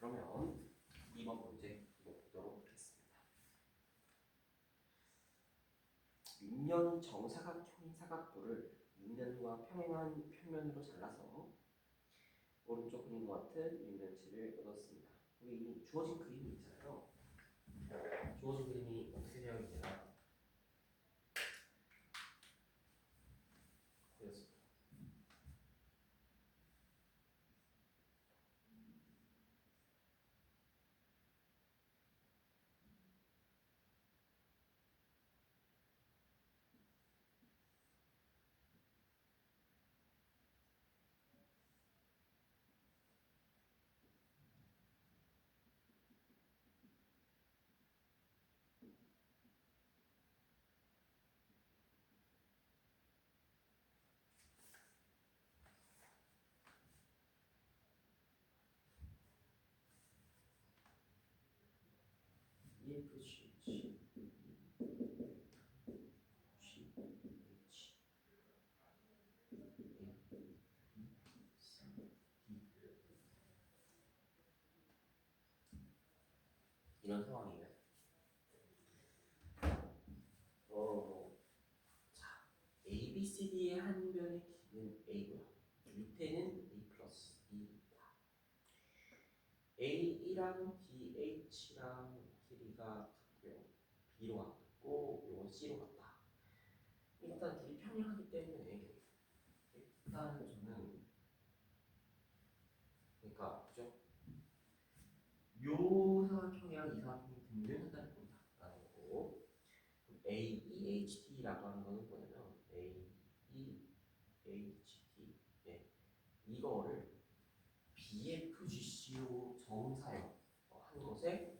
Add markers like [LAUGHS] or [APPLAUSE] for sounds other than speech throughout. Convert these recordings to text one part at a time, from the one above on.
그러면 이번 문제 보도록 하겠습니다. 육면 정사각형인 사각도를 육면과 평행한 평면으로 잘라서 오른쪽 그림과 같은 육면치를 얻었습니다. 여기 주어진 그림이 있잖아요. 주어진 그림이 어떻게 되어 있냐? 그렇습니다. EFG G G H 이런 상황이에요. 어, 자, A, B, C, D의 한 변의 길이는 A고요. 밑에는 A 플러스 B입니다. A랑 DH랑 같고요. B로 같고 요건 C로 같다. 일단 둘이 평행하기 때문에 일단 저는 그러니까 그죠? 요 사각형이랑 이 사각형이 등변한다는 겁니다 라는 거고 그럼 A, E, H, D라고 하는 거는 뭐냐면 A, E, H, D 예. 이거를 BFGC로 정사형 어, 한 것에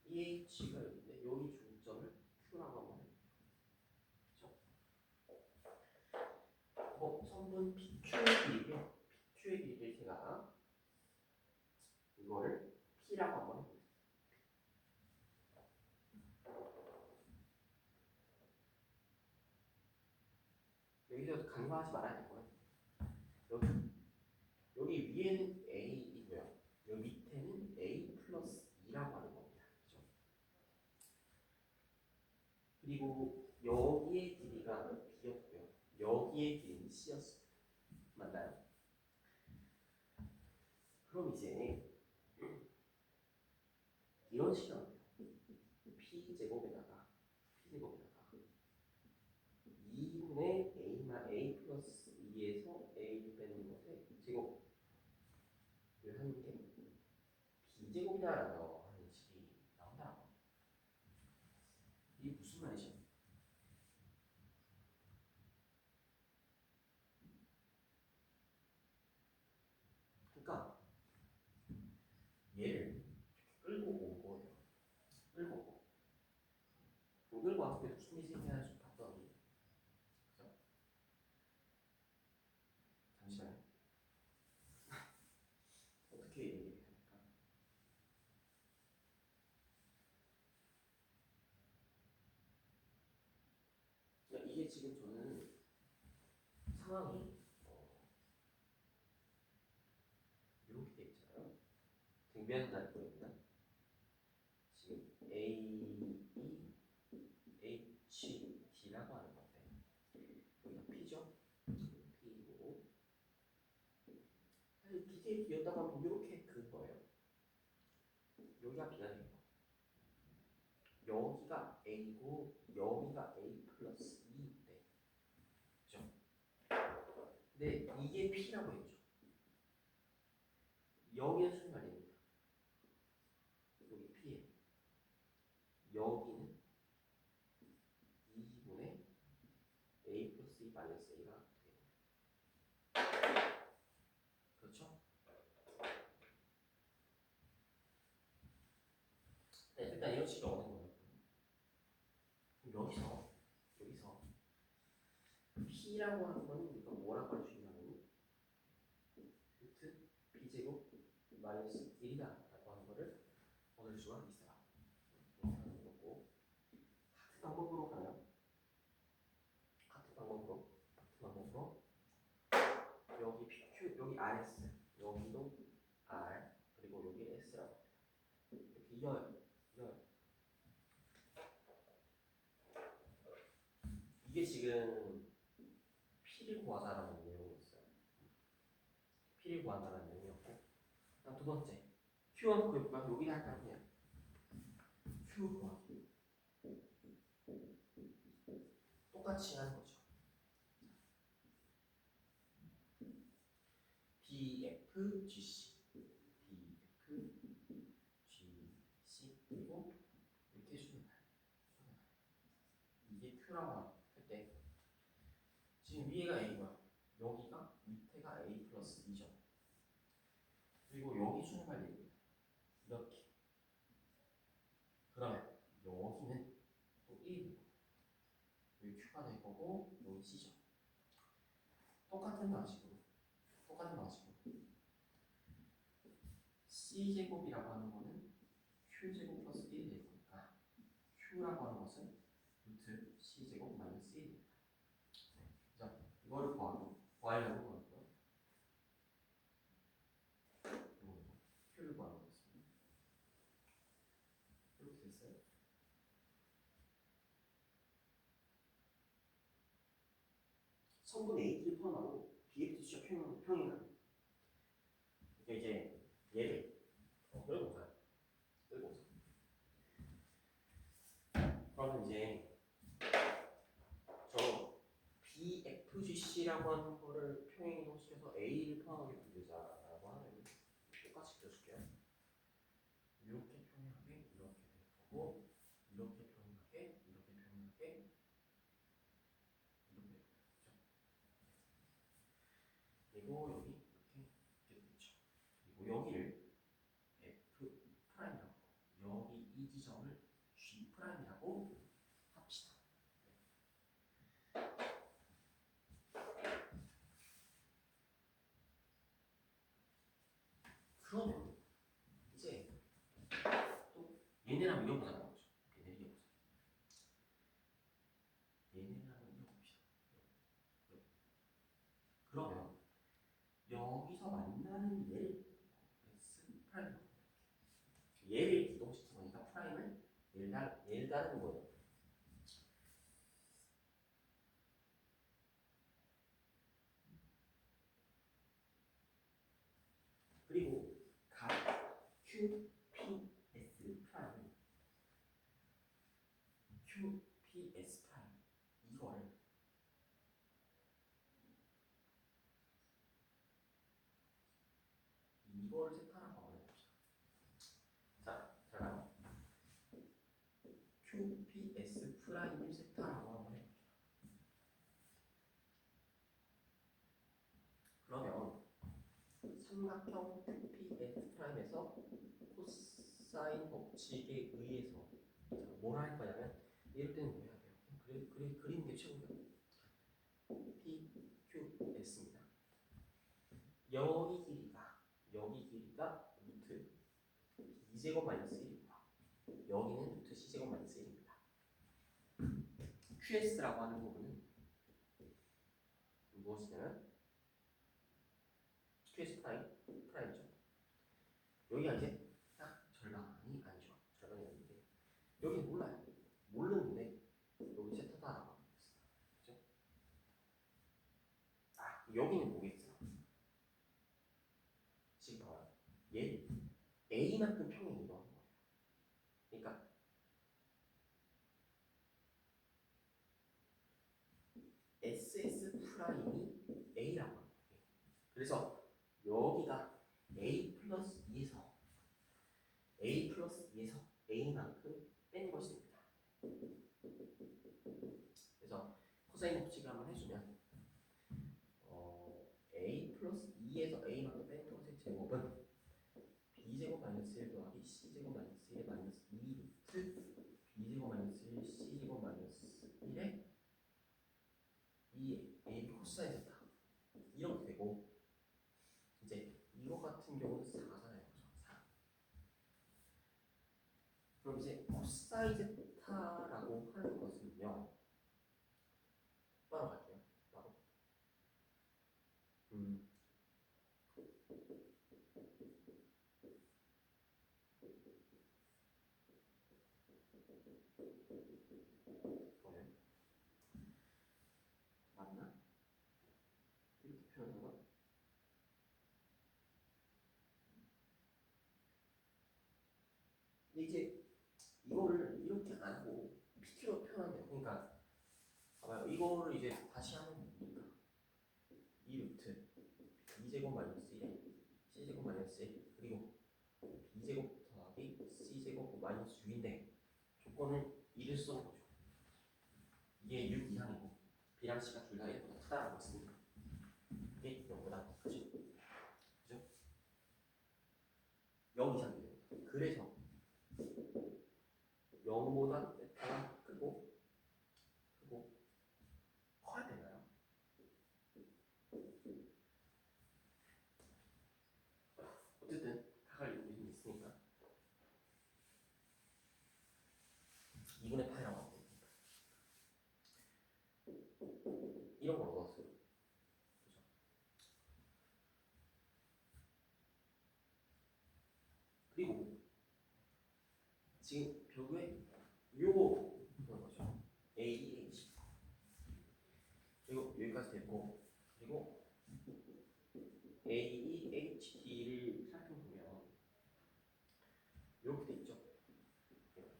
이 H가 여기인데 여기 중점을 Q라고 해볼게요. 그렇죠? 어, 선분 PQ의 길이요. PQ의 길이를 제가 이거를 P라고 한번 해볼게요. 여기서 간과하지 말아야 될 거예요. 여기 여기 위에는 A이고요. 여기 밑에는 A 플러스 2라고 하는 겁니다. 그죠? 그 하니까 얘를 끌고 오고 끌고 오고 뭐 끌고 왔을 때도 숨이 생겨야지 봤더니 그죠? 잠시만요 [LAUGHS] 어떻게 얘기해야 할까? 그러니까 이게 지금 저는 상황이 변단 거입니다. 지금 A, E, H, D라고 하는 건데 여기가 P죠? P고 사실 BJ D였다고 하면 이렇게 그 거예요. 여기가 B가 되는 거. 여기가 A고 여기가 A 플러스 2인데 그죠? 근데 이게 P라고 했죠. 여기는 무슨 말입니다. 여기 P에 여기는 2분의 A 플러스 2 마이너스 A가 되겠네요. 그렇죠? 네, 일단 이런 식이 어는 거예요. 그럼 여기서 여기서 P라고 하는 거는 우리가 뭐라고 할 수 있냐면 루트 B제곱 마이너스 1이다라고 하는 거를 얻을 수가 있어요. 이렇게 하는 거고 같은 방법으로 가면 같은 방법으로 같은 방법으로 여기 PQ 여기 RS 여기도 R 그리고 여기 S라고 합니다. 이렇게 이어요. 이어요. 이게 지금 P를 구하자라는 내용이었어요. P를 구한다는 내용이었고 그다음 두 번째 Q1 구해볼까? 여기 할까 그냥 Q 구하기 똑같이 하는 거죠. BFGC BFGC 그리고 이렇게 해주면 돼요. 이게 Q라고 할 때 지금 위에가 A고요. 여기가 밑에가 A 플러스 2죠. 그리고 여기 수능할 얘기입니다. 이렇게. 그러면 여기는 또 1이고 여기 Q가 될 거고 여기 C죠. 똑같은 방식으로 똑같은 방식으로 C 제곱이라고 하는 거는 Q 제곱 플러스 1이 될 거니까 Q라고 하는 것은 루트 C 제곱 마이너스 1입니다. 자, 이거를 구하고 구하려고 하고요. 이거 Q를 구하는 거였습니다. 이렇게 됐어요. 성분 A를 포함하고 평, 평행한 이게 이제 얘를 어. 끌고 오자. 그러면 이제 저 BFGC라고 하는 거를 평행 이동시켜서 A를 포함하게 만들자라고 하면 똑같이 그려줄게요. 이렇게 평행하게 이렇게 될 거고 이렇게 평행하게 이렇게 평행하게 이렇게 될 거죠. 그리고 여기 이렇게 이렇게 되죠. 그리고 여기를 F 프라임이라고 여기 이 지점을 G 프라임이라고 합시다. 그러면 이제 또 얘네랑 한번 이어보자는 거죠. 얘네 이어보자. 얘네랑 한번 이어봅시다. 이렇게. 그러면 여기서 만나는 얘를 S 프라임 얘를 이동시킨 거니까 프라임을 얘를 따 얘를 따르는 거예요. 그리고 각 Q, P, S 프라임 Q, P, S 프라임 이거를 이거를 세타라고 한번 해봅시다. 자, 잘 봐요. Q, P, S 프라임을 세타라고 해볼게요. 그러면 삼각형 Q, P, S 프라임에서 코사인 법칙에 의해서 자, 뭘할 거냐면 이럴 때는 뭐 해야 돼요? 그래, 그래, 그리는 게 최고예요. P, Q, S입니다. 여기 길이가 여기 길이가 루트 2제곱 마이너스 1이고요. 여기는 루트 C제곱 마이너스 1입니다. QS라고 하는 부분은 무엇이냐면 QS 프라임, 프라임이죠. 여기가 이제 코사인 법칙을 한번 해주면. 어, A 플러스 2에서 A만큼 뺀 것의 제곱은 B제곱 마이너스 1 더하기 마이너스 1의 마이너스 2 루트 B제곱 마이너스 1 C제곱 마이너스 1의 2 AB 코사인 세타 이렇게 되고 이제 이거 같은 경우는 4잖아요. 그죠? 4. 그럼 이제 코사인 세타라고 하는 것은요. 바로 갈게요. 바로. 음. 보면 맞나? 이렇게 표현하나? 근데 이제 이거를 이렇게 안 하고 PT로 표현하면 그러니까 봐봐요 이거를 이제 다시 하면 뭡니까? 2 루트 2제곱 마이너스 1에 C제곱 마이너스 1 그리고 B제곱 더하기 C제곱 마이너스 6인데 조건은 2를 쓰는 거죠 이게 6 이상이고 B랑 C가 둘다 1보다 크다라고 했습니다. 이게 0보다 더 크죠. 그죠? 0 이상 돼요. 그래서 0보다 세타가 크고 크고 커야 되나요? 어쨌든 각을 이루고 있으니까 2분의 8이라고 하면 되니까 이런 걸 얻었어요 그죠? 그리고 지금 벽에 요거 그런 거죠 AEH 그리고 여기까지 됐고 그리고 AEHD를 살펴보면 이렇게 돼 있죠 이렇게.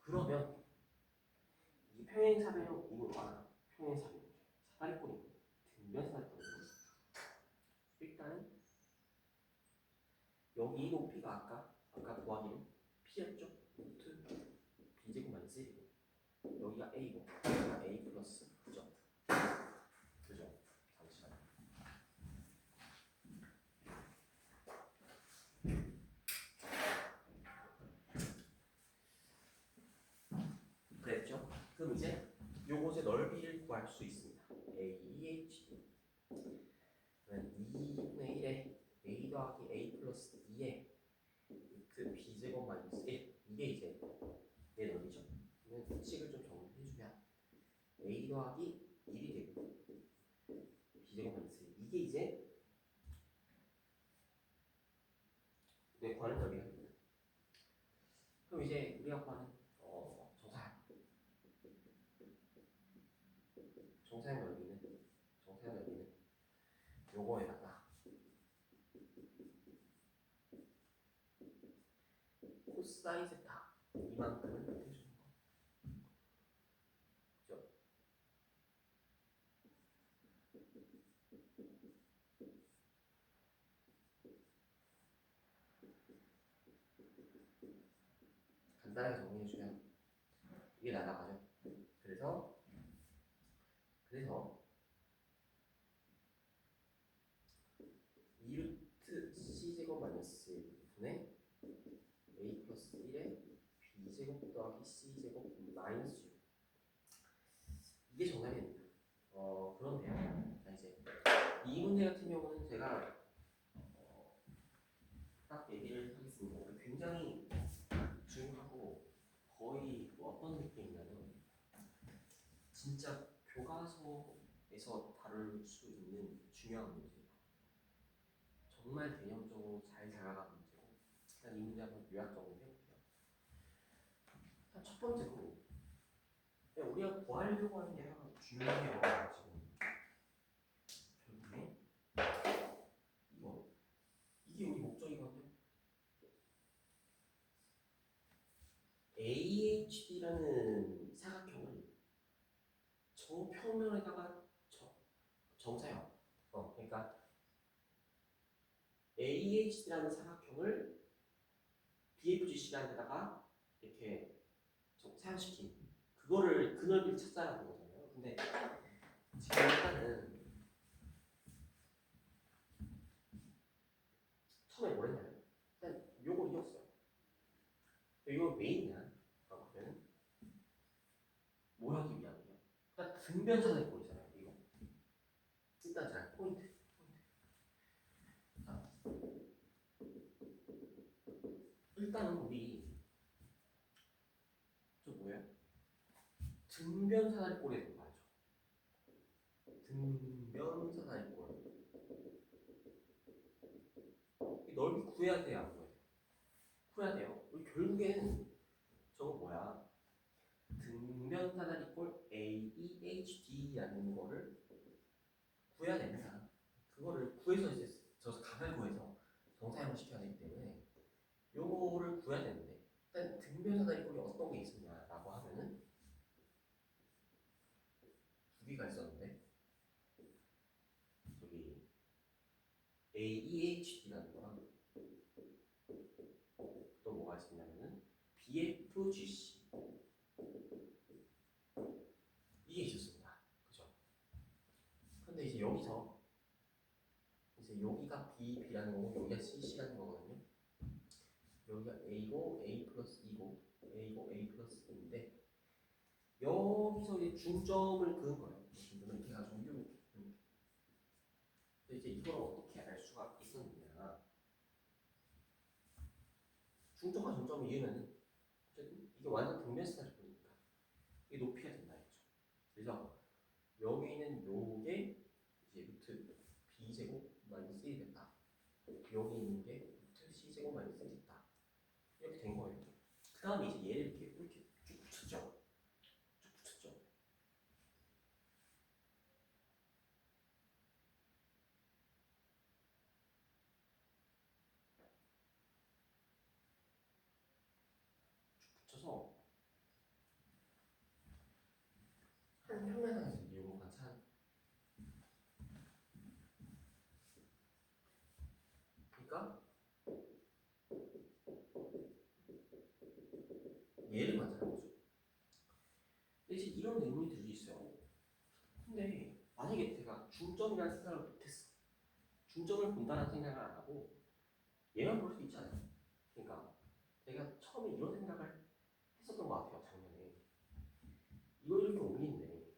그러면 이 평행사변형 이거와 평행사변형 사다리꼴이고 등변 사다리꼴이고 일단은 여기 이 높이가 아까 아까 구하기로 P였죠? 루트 B제곱 마이너스 1이고 여기가 A고 여기가 A 플러스 그죠? 그죠? 잠시만요 그럼 이제 요것의 넓이를 구할 수 있습니다. 그러면 2분의 1에 A 더하기 A 플러스 2에 루트 B제곱 마이너스 1 이게 이제 얘 넓이죠. 그러면 수식을 좀 정리해주면 A 더하기 1이 되고 B제곱 마이너스 1 이게 이제 내 구하는 넓이가 됩니다 그럼 이제 우리가 구하는 어, 정사각 정사의 넓이는 정사의 넓이는 요거에다가 코사인 세타 이만큼을 해주는 거. 그죠? 간단하게 정리해주면 이게 날아가죠. 그래서 그래서 문제 같은 경우는 제가 어, 딱 얘기를 하겠습니다. 그러니까 굉장히 중요하고 거의 뭐 어떤 느낌이냐면 진짜 교과서에서 다룰 수 있는 중요한 문제예요. 정말 개념적으로 잘 다가간 문제고 일단 이 문제 한번 요약적으로 해볼게요. 첫 번째로 우리가 뭐 하려고 하는 게 하나 중요해요. AHD라는 사각형을 저 평면에다가 저, 정사형 어 그러니까 AHD라는 사각형을 BFGC라는 데다가 이렇게 좀 사용시킨 그거를 그 넓이를 찾아라는 거잖아요. 근데 지금 일단은 처음에 뭘 했냐면 일단 요걸 이었어요. 이거 왜 있냐? 라고 하면 뭐 하기 위함이에요? 일단 등변사의 꼴이잖아요. 이거 일단 자 포인트 자 일단은 우리 저 뭐야? 등변사다리 거 알죠? 등변사다리 꼴. 이 넓이 구해야 돼요, 안 구해야 돼요? 결국에는 저거 뭐야? 등변사다리 꼴 AEHD라는 거를 구해야 됩니다. 그거를 구해서 이제 저 각을 구해서 정사형을 시켜야 되기 때문에 요거를 구해야 되는데 일단 등변사다리 꼴이 어떤 게 있었냐라고 하면은 두 개가 있었는데 저기 AEHD라는 거랑 또 뭐가 있었냐면은 BFGC 이게 있었습니다. 그죠? 근데 이제 여기서 이제 여기가 B, B라는 거고 여기가 C, C라는 거거든요. 여기가 A고 A 플러스 2고 A고 A 플러스 2인데 여기서 이제 중점을 그은 거예요. 이렇게 이렇게. 근데 이제 이걸 어떻게 알 수가 있었느냐? 중점과 중점을 어쨌든 이게 완전 등면스타일 보니까 이게 높이가 된다 했죠. 그래서 여기 있는 요게 이제 루트 b 제곱 마이너스 1이 됐다. 여기 있는 게 루트 c 제곱 마이너스 1이 됐다. 이렇게 된 거예요. 그 다음에 이제 얘를 이렇게 이렇게 쭉 붙였죠. 쭉 붙였죠. 쭉 붙여서 한 평면에서 이용 관찰. 그러니까 얘를 관찰하는 거죠. 이제 이런 의문이 들 수 있어요. 근데 만약에 제가 중점이라는 생각을 못했어. 중점을 본다는 생각을 안 하고 얘만 볼 수 있지 않아요? 그러니까 제가 처음에 이런 생각을 했었던 것 같아요 작년에. 이거 이렇게 옮기는데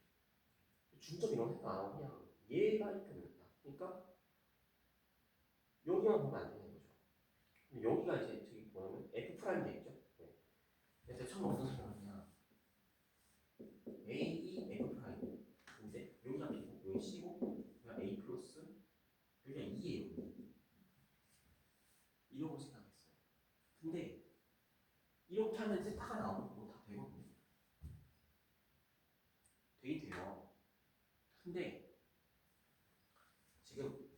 중점 이런 생각 안 하고 그냥 얘가 이렇게 옮겼다. 그러니까 여기만 보면 안 되는 거죠. 여기가 이제 저기 뭐냐면 F 프라임. 어떤 생각을 하냐. A, E, F 프라임. 근데 여기가 B고 여기 C고 A 플러스 여기가 2예요. 이러고 생각했어요. 근데 이렇게 하면 세타가 나오면 그거 다 되거든요. 되긴 돼요. 근데 지금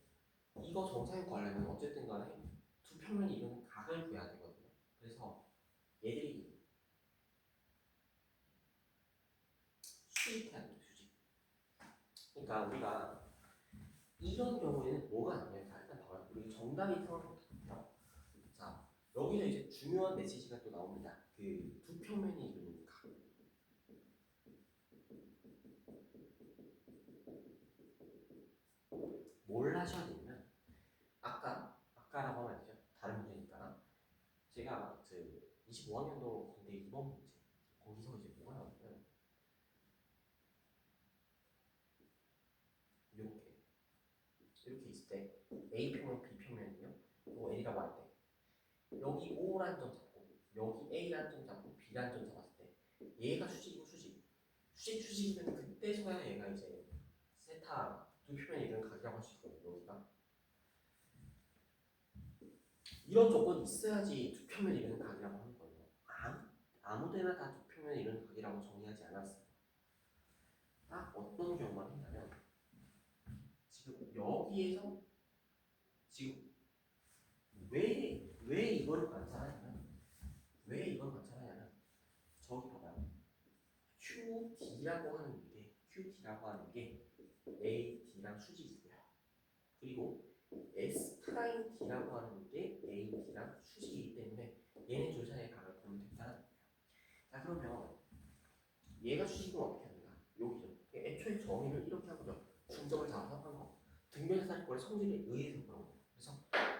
이거 정사에 관련은 어쨌든 간에 두 평면이 이루는 각을 구해야 되거든요. 그래서 얘들이 수직해야 돼요, 수직. 그러니까 우리가 이런 경우에는 뭐가 자, 일단 봐요. 우리 정답이 상황부터. 자, 여기서 이제 중요한 메시지가 또 나옵니다. 그 두 평면이 이루는 각. 뭘 하셔야 되냐면 아까 아까라고 하면 안 되죠. 다른 문제니까 제가 그 25학년도 건대 2번 문제 거기서 이제 뭐가 나오냐면 이렇게 이렇게 있을 때 A 평면 B 평면이요. 이거 A라고 할 때 여기 O라는 점 잡고 여기 A라는 점 잡고 B라는 점 잡았을 때 얘가 수직이고 수직 수직 수직이 되면 그때서야 얘가 이제 세타 두 표면이 이런 각이라고 할 수 있거든요. 여기가 이런 조건이 있어야지 두 표면이 이런 각이라고 하는 거예요. 아무 아무데나 다 두 표면이 이런 각이라고 정리하지 않았어요. 딱 어떤 경우만 했냐면 지금 여기에서 지금 왜 왜 이거를 관찰하냐면 왜 이걸 관찰하냐면 저기 봐봐요. QD라고 하는 게 QD라고 하는 게 AD랑 수직이고요. 그리고 S 프라임 D라고 하는 게 AD랑 수직이기 때문에 얘네 둘 사이의 각을 보면 된다는 거예요. 자 그러면 얘가 수직은 어떻게 합니까? 여기죠. 애초에 정의를 이렇게 하고요. 중점을 잡아서 한 거. 등변사건의 성질에 의해서 그런. 그래서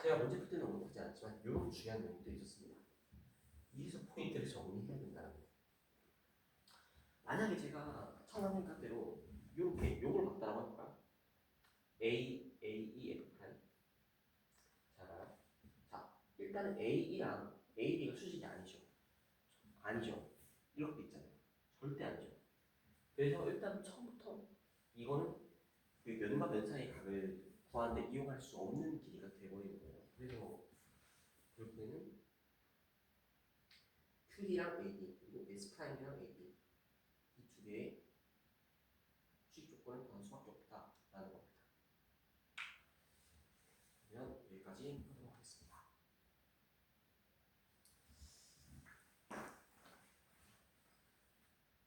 제가 문제 풀 때는 언급하지 않았지만 이런 중요한 내용도 있었습니다. 이래서 포인트를 정리해야 된다는 거예요. 만약에 제가 처음 생각대로 이렇게 요걸 갖다라고 할까? A, A, E, F 프라임. 자. 자, 일단은 AE랑 AB가 수직이 아니죠. 아니죠. 이렇게 돼 있잖아요. 절대 아니죠. 그래서 일단 처음부터 이거는 그 면과 면 사이의 각을 구하는데 이용할 수 없는 길이가 돼버리는 거예요. 그래서 결국에는 QD랑 AD 그리고 S 프라임이랑